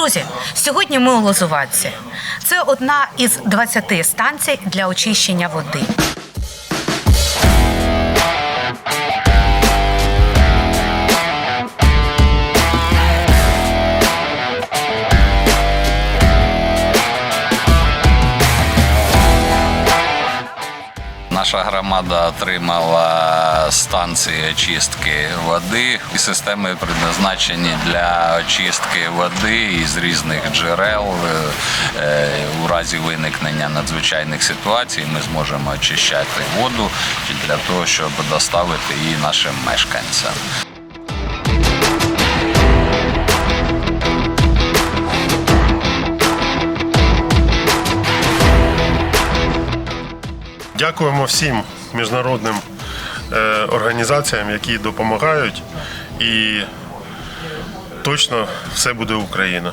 Друзі, сьогодні ми у Лозуватці. Це одна із 20 станцій для очищення води. Наша громада отримала станції очистки води і системи предназначені для очистки води із різних джерел. Е, У разі виникнення надзвичайних ситуацій ми зможемо очищати воду для того, щоб доставити її нашим мешканцям. Дякуємо всім міжнародним е, організаціям, які допомагають, і точно все буде Україна.